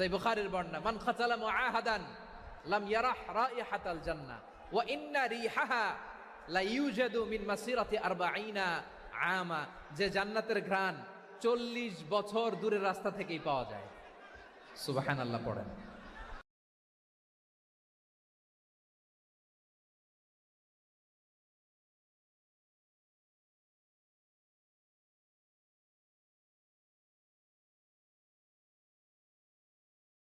সেই বুখারের বর্ণনা, মান খাতালা মুআহাদান লাম ইয়ারাহ রাইহাতাল জান্নাহ, ওয়া ইন্না রিহাহা লা ইউজাদু মিন মাসিরাতি 40 আমা যে জান্নাতের ঘ্রাণ 40 বছর দূরের রাস্তা থেকেই পাওয়া যায়। সুবহানাল্লাহ পড়েন।